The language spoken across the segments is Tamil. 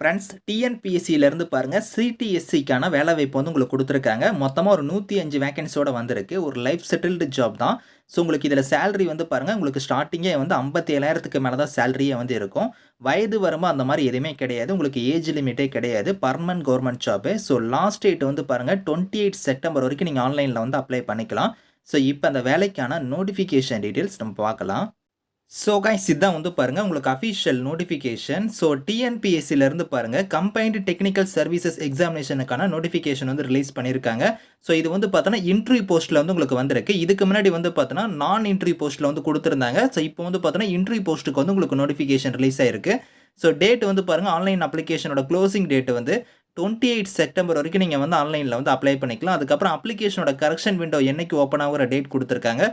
ஃப்ரெண்ட்ஸ் டிஎன்பிஎஸ்சியிலேருந்து பாருங்கள் சிடிஎஸ்சிக்கான வேலை வாய்ப்பு வந்து உங்களுக்கு கொடுத்துருக்காங்க. மொத்தமாக ஒரு நூற்றி அஞ்சு வேகன்சியோட வந்திருக்கு. ஒரு லைஃப் செட்டில்டு ஜாப் தான். ஸோ உங்களுக்கு இதில் சேலரி வந்து பாருங்கள் உங்களுக்கு ஸ்டார்டிங்கே வந்து ஐம்பத்தி ஏழாயிரத்துக்கு மேலே தான் சேலரியே வந்து இருக்கும். வயது வரம்பு அந்த மாதிரி எதுவுமே கிடையாது. உங்களுக்கு ஏஜ் லிமிட்டே கிடையாது. Permanent government job so last date வந்து பாருங்கள் டுவெண்ட்டி எயிட் செப்டம்பர் வரைக்கும் நீங்கள் ஆன்லைனில் வந்து அப்ளை பண்ணிக்கலாம். ஸோ இப்போ அந்த வேலைக்கான நோட்டிஃபிகேஷன் டீட்டெயில்ஸ் நம்ம பார்க்கலாம். ஸோ கைஸ் இதுதான் வந்து பாருங்கள் உங்களுக்கு அஃபிஷியல் நோட்டிஃபிகேஷன் ஸோ டிஎன்பிஎஸ்சிலேருந்து பாருங்கள் கம்பைன்டு டெக்னிக்கல் சர்வீசஸ் எக்ஸாமினேஷனுக்கான நோட்டிஃபிகேஷன் வந்து ரிலீஸ் பண்ணியிருக்காங்க. ஸோ இது வந்து பார்த்தோன்னா இன்டர்வியூ போஸ்ட்டில் வந்து உங்களுக்கு வந்திருக்கு. இதுக்கு முன்னாடி வந்து பார்த்தோன்னா நான் இன்டர்வியூ போஸ்ட்டில் வந்து கொடுத்துருந்தாங்க. ஸோ இப்போ வந்து பார்த்தோன்னா இன்டர்வியூ போஸ்ட்டுக்கு வந்து உங்களுக்கு நோட்டிஃபிகேஷன் ரிலீஸ் ஆயிருக்கு. ஸோ டேட் வந்து பாருங்கள் ஆன்லைன் அப்ளிகேஷனோட க்ளோசிங் டேட் வந்து டுவெண்ட்டி எயிட் செப்டம்பர் வரைக்கும் நீங்கள் வந்து ஆன்லைனில் வந்து அப்ளை பண்ணிக்கலாம். அதுக்கப்புறம் அப்ளிகேஷனோட கரெக்ஷன் விண்டோ என்றைக்கு ஓப்பன் ஆகிற டேட் கொடுத்துருக்காங்க.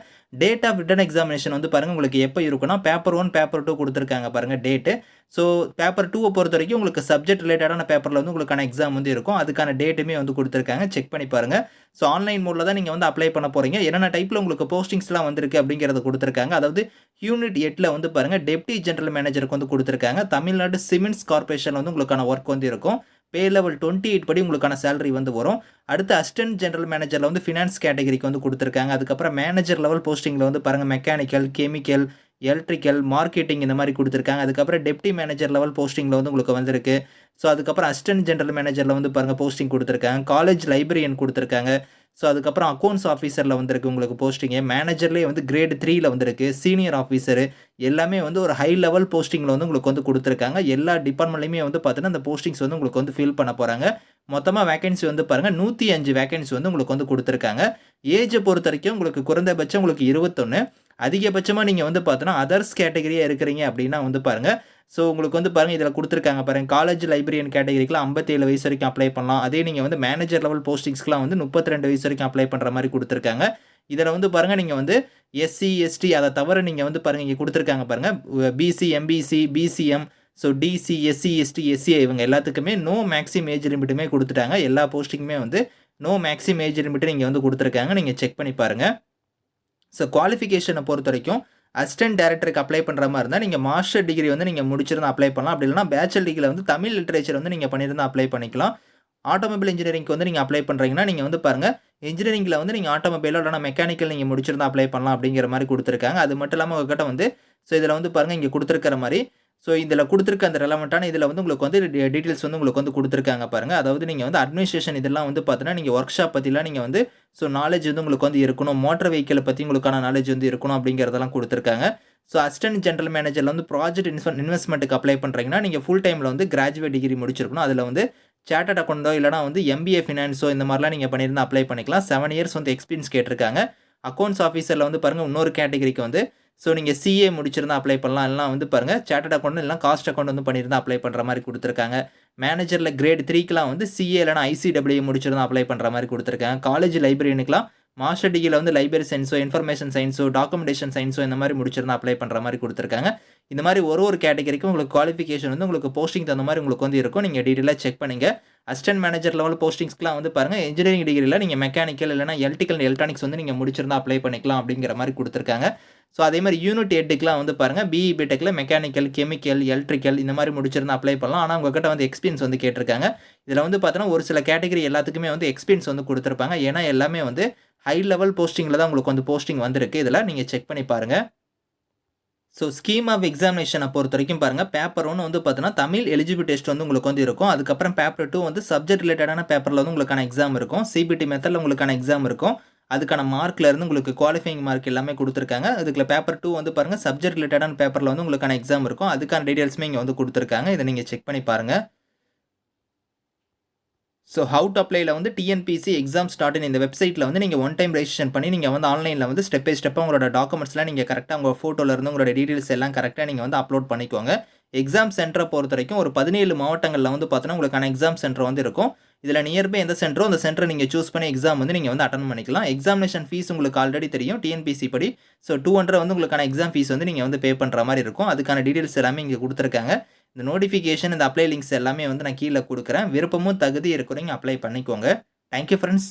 டேட் ஆஃப் ரிட்டன் எக்ஸாமினேஷன் வந்து பாருங்கள் உங்களுக்கு எப்போ இருக்குன்னா பேப்பர் ஒன் பேப்பர் டூ கொடுத்துருக்காங்க பாருங்கள் டேட்டு ஸோ பேப்பர் டூவை பொறுத்த வரைக்கும் உங்களுக்கு சப்ஜெக்ட் ரிலேட்டடான பேப்பரில் வந்து உங்களுக்கான எக்ஸாம் வந்து இருக்கும். அதுக்கான டேட்டுமே வந்து கொடுத்துருக்காங்க. செக் பண்ணி பாருங்கள் ஸோ ஆன்லைன் மோடில் தான் நீங்கள் வந்து அப்ளை பண்ண போகிறீங்க என்னென்ன டைப்பில் உங்களுக்கு போஸ்டிங்ஸ்லாம் வந்திருக்கு அப்படிங்கிறத கொடுத்துருக்காங்க. அதாவது யூனிட் எட்டில் வந்து பாருங்கள் டெப்டி ஜென்ரல் மேனேஜருக்கு வந்து கொடுத்துருக்காங்க. தமிழ்நாடு சிமெண்ட்ஸ் கார்பரேஷன் வந்து உங்களுக்கான ஒர்க் வந்து இருக்கும். பே லெவல் டுவெண்ட்டி எயிட் படி உங்களுக்கான சேலரி வந்து வரும். அடுத்து அசிஸ்டன்ட் ஜென்ரல் மேனேஜரில் வந்து ஃபினான்ஸ் கேட்டகரிக்கு வந்து கொடுத்துருக்காங்க. அதுக்கப்புறம் மேனேஜர் லெவல் போஸ்டிங்கில் வந்து பாருங்கள் மெக்கானிக்கல் கெமிக்கல் எலக்ட்ரிக்கல் மார்க்கெட்டிங் இந்த மாதிரி கொடுத்துருக்காங்க. அதுக்கப்புறம் டெப்டி மேனேஜர் லெவல் போஸ்டிங்கில் வந்து உங்களுக்கு வந்திருக்கு. ஸோ அதுக்கப்புறம் அசிஸ்டன்ட் ஜென்ரல் மேனேஜரில் வந்து பாருங்கள் போஸ்டிங் கொடுத்துருக்காங்க. காலேஜ் லைப்ரரியன் கொடுத்துருக்காங்க. ஸோ அதுக்கப்புறம் அக்கௌண்ட்ஸ் ஆஃபீஸரில் வந்திருக்கு உங்களுக்கு போஸ்டிங்கு மேனேஜர்லேயே வந்து கிரேட் த்ரீயில் வந்திருக்கு. சீனியர் ஆஃபீஸரு எல்லாமே வந்து ஒரு ஹை லெவல் போஸ்டிங்கில் வந்து உங்களுக்கு வந்து கொடுத்துருக்காங்க. எல்லா டிபார்ட்மெண்ட்லையுமே வந்து பார்த்தீங்கன்னா அந்த போஸ்டிங்ஸ் வந்து உங்களுக்கு வந்து ஃபில் பண்ண போகிறாங்க மொத்தமாக வேகன்சி வந்து பாருங்கள் நூற்றி அஞ்சு வேகன்சி வந்து உங்களுக்கு வந்து கொடுத்துருக்காங்க. ஏஜை பொறுத்த வரைக்கும் உங்களுக்கு குறைந்தபட்சம் உங்களுக்கு இருபத்தொன்று அதிகபட்சமாக நீங்கள் வந்து பார்த்தோன்னா அதர்ஸ் கேட்டகரியாக இருக்கிறீங்க அப்படின்னா வந்து பாருங்கள் ஸோ உங்களுக்கு வந்து பாருங்கள் இதில் கொடுத்துருக்காங்க பாருங்கள் காலேஜ் லைப்ரரியன் கேட்டகரிக்கெலாம் ஐம்பத்தேழு வயசு வரைக்கும் அப்ளை பண்ணலாம். அதே நீங்கள் வந்து மேனேஜர் லெவல் போஸ்டிங்ஸ்க்குலாம் வந்து முப்பத்தி ரெண்டு வயசு வரைக்கும் அப்ளை பண்ணுற மாதிரி கொடுத்துருக்காங்க. இதில் வந்து பாருங்கள் நீங்கள் வந்து எஸ்சி எஸ்டி அதை தவிர நீங்கள் வந்து பாருங்கள் இங்கே கொடுத்துருக்காங்க பாருங்கள் BC MBC BCM so DC SC ST SCA இவங்க எல்லாத்துக்குமே நோ மேக்ஸிம் ஏஜ் லிமிட்டுமே கொடுத்துட்டாங்க. எல்லா போஸ்டிங்குமே வந்து நோ மேக்ஸிம் ஏஜ் லிமிட்டு நீங்கள் வந்து கொடுத்துருக்காங்க. நீங்கள் செக் பண்ணி பாருங்கள் ஸோ குவாலிஃபிகேஷனை பொறுத்த வரைக்கும் அசிஸ்டன்ட் டேரக்டருக்கு அப்ளை பண்ணுற மாதிரி இருந்தால் நீங்கள் மாஸ்டர் டிகிரி வந்து நீங்கள் முடிச்சிருந்தா அப்ளை பண்ணலாம். அப்படி இல்லைனா பேச்சுலர் டிகிரியில் வந்து தமிழ் லிட்ரேச்சர் வந்து நீங்கள் பண்ணியிருந்தால் அப்ளை பண்ணிக்கலாம். ஆட்டோமொபைல் இன்ஜினியரிங்க்கு வந்து நீங்கள் அப்ளை பண்ணுறீங்கன்னா நீங்கள் வந்து பாருங்கள் இன்ஜினியரிங்கில் வந்து நீங்கள் ஆட்டோமொபைலோ இல்லைனா மெக்கானிக்கல் நீங்கள் முடிச்சிருந்தா அப்ளை பண்ணலாம் அப்படிங்கிற மாதிரி கொடுத்துருக்காங்க. அது மட்டும் இல்லாமல் உங்ககிட்ட வந்து ஸோ இதில் வந்து பாருங்கள் இங்கே கொடுத்துருக்கிற மாதிரி ஸோ இதில் கொடுத்துருக்க அந்த ரெலவெண்ட்டான இதில் வந்து உங்களுக்கு வந்து டீட்டெயில்ஸ் வந்து உங்களுக்கு வந்து கொடுத்துருக்காங்க பாருங்கள் அதாவது நீங்கள் வந்து அட்மினிஸ்ட்ரேஷன் இதெல்லாம் வந்து பார்த்தீங்கன்னா நீங்கள் ஒர்க் ஷாப் பற்றிலாம் நீங்கள் வந்து ஸோ நாலேஜ் வந்து உங்களுக்கு வந்து இருக்கணும். மோட்டர் வெஹிக்கிளை பற்றி உங்களுக்கான நாலேஜ் வந்து இருக்கணும் அப்படிங்கிறதெல்லாம் கொடுத்துருக்காங்க. ஸோ அசிஸ்டன்ட் ஜென்ரல் மேனேஜரில் வந்து ப்ராஜெக்ட் இன்வெஸ்ட் இன்வெஸ்ட்மெண்ட்டுக்கு அப்ளை பண்ணுறீங்கன்னா நீங்கள் ஃபுல் டைமில் வந்து கிராஜுவேட் டிகிரி முடிச்சிருக்கணும். அதில் வந்து சார்ட்டட் அக்கௌண்ட்டோ இல்லைனா வந்து எம்பிஏ ஃபினான்ஸோ இந்த மாதிரிலாம் நீங்கள் பண்ணியிருந்தால் அப்ளை பண்ணிக்கலாம். செவன் இயர்ஸ் வந்து எக்ஸ்பீரியன்ஸ் கேட்டிருக்காங்க. அக்கௌண்ட்ஸ் ஆஃபீஸரில் வந்து பாருங்கள் இன்னொரு கேட்டகரிக்கு வந்து ஸோ நீங்கள் சிஏ முடிச்சிருந்தா அப்ளை பண்ணலாம். எல்லாம் வந்து பாருங்கள் சார்ட்டட் அக்கௌண்ட் இல்லை காஸ்ட் அக்கௌண்ட் வந்து பண்ணியிருந்தா அப்ளை பண்ணுற மாதிரி கொடுத்துருக்காங்க. மேனேஜரில் கிரேட் த்ரீக்கெலாம் வந்து சிஏ இல்லைனா ஐசிடபிள்யூ முடிச்சிருந்தா அப்ளை பண்ணுற மாதிரி கொடுத்துருக்காங்க. காலேஜ் லைப்ரரினுக்குலாம் மாஸ்டர் டிகிரியில் வந்து லைப்ரரி சயின்ஸோ இன்ஃபர்மேஷன் சயின்ஸோ டாக்குமெண்டேஷன் சயின்ஸோ இந்த மாதிரி முடிச்சிருந்தா அப்ளை பண்ணுற மாதிரி கொடுத்துருக்காங்க. இந்த மாதிரி ஒரு ஒரு கேட்டகரிக்கும் உங்களுக்கு குவாலிஃபிகேஷன் வந்து உங்களுக்கு போஸ்டிங் தகுந்த மாதிரி உங்களுக்கு வந்து இருக்கும். நீங்கள் டீட்டெயிலாக செக் பண்ணுங்கள் அசிஸ்டன்ட் மேனேஜர் லெவல் போஸ்டிங்ஸ்க்குலாம் வந்து பாருங்கள் இன்ஜினியரிங் டிகிரியில் நீங்கள் மெக்கானிக்கல் இல்லைனா எலக்ட்ரிக்கல் எலக்ட்ரானிக்ஸ் வந்து நீங்கள் முடிச்சிருந்தா அப்ளை பண்ணிக்கலாம் அப்படிங்கிற மாதிரி கொடுத்துருக்காங்க. ஸோ அதே மாதிரி யூனிட் எட்டுக்குலாம் வந்து பாருங்கள் பிஇ பிடெக்கில் மெக்கானிக்கல் கெமிக்கல் எலக்ட்ரிக்கல் இந்த மாதிரி முடிச்சிருந்தா அப்ளை பண்ணலாம். ஆனால் உங்ககிட்ட வந்து எக்ஸ்பீரியன்ஸ் வந்து கேட்டிருக்காங்க. இதில் வந்து பார்த்தோன்னா ஒரு சில கேட்டகரி எல்லாத்துக்குமே வந்து எக்ஸ்பீரியன்ஸ் வந்து கொடுத்துருப்பாங்க. ஏன்னா எல்லாமே வந்து ஹை லெவல் போஸ்டிங்கில் தான் உங்களுக்கு வந்து போஸ்டிங் வந்திருக்கு. இதில் நீங்கள் செக் பண்ணி பாருங்கள் ஸோ ஸ்கீம் ஆஃப் எக்ஸாமினேஷனை பொறுத்த வரைக்கும் பாருங்கள் பேப்பர் ஒன்று வந்து பார்த்தீங்கன்னா தமிழ் எலிஜிபிள் டெஸ்ட் வந்து உங்களுக்கு வந்து இருக்கும். அதுக்கப்புறம் பேப்பர் டூ வந்து சப்ஜெக்ட் ரிலேட்டடான பேப்பரில் வந்து உங்களுக்கான எக்ஸாம் இருக்கும். சிபிடி மெத்தடில் உங்களுக்கான எக்ஸாம் இருக்கும். அதுக்கான மார்க்கில் இருந்து உங்களுக்கு குவாலிஃபைங் மார்க் எல்லாமே கொடுத்துருக்காங்க. அதுக்குள்ள பேப்பர் டூ வந்து பாருங்கள் சப்ஜெக்ட் ரிலேட்டடான பேப்பரில் வந்து உங்களுக்கான எக்ஸாம் இருக்கும். அதுக்கான டீட்டெயில்ஸுமே இங்கே வந்து கொடுத்துருக்காங்க. இதை நீங்கள் செக் பண்ணி பாருங்கள் ஸோ ஹவு டு அப்ளைல வந்து டிஎன்பிசி எக்ஸாம் ஸ்டார்ட் இந்த வெப்சைட்டில் வந்து நீங்கள் ஒன் டைம் ரெஜிஸ்ட்ரேஷன் பண்ணி நீங்கள் வந்து ஆன்லைனில் வந்து ஸ்டெப் பை ஸ்டெப்பாக உங்களோட டாக்குமெண்ட்ஸ்லாம் நீங்கள் கரெக்டாக உங்கள் ஃபோட்டோலேருந்து உங்களோட டீட்டெயில்ஸ் எல்லாம் கரெக்டாக நீங்கள் வந்து அப்லோட் பண்ணிக்கோங்க. எக்ஸாம் சென்டரை பொறுத்த வரைக்கும் ஒரு பதினேழு மாவட்டங்களில் வந்து பார்த்தோன்னா உங்களுக்கான எக்ஸாம் சென்டர் வந்து இருக்கும். இதில் நியர்பை எந்த சென்டரோ அந்த சென்டரை நீங்கள் சூஸ் பண்ணி எக்ஸாம் வந்து நீங்கள் வந்து அட்டன் பண்ணிக்கலாம். எக்ஸாமினேஷன் ஃபீஸ் உங்களுக்கு ஆல்ரெடி தெரியும் டிஎன்பிசி படி. ஸோ டூ ஹண்ட்ரட் வந்து உங்களுக்கான எக்ஸாம் ஃபீஸ் வந்து நீங்கள் வந்து பே பண்ணுற மாதிரி இருக்கும். அதுக்கான டீட்டெயில்ஸ் எல்லாமே இங்கே கொடுத்துருக்காங்க. இந்த நோட்டிஃபிகேஷன் இந்த அப்ளை லிங்க்ஸ் எல்லாமே வந்து நான் கீழே கொடுக்குறேன். விருப்பமும் தகுதி இருக்கிறவங்க அப்ளை பண்ணிக்கோங்க. Thank you friends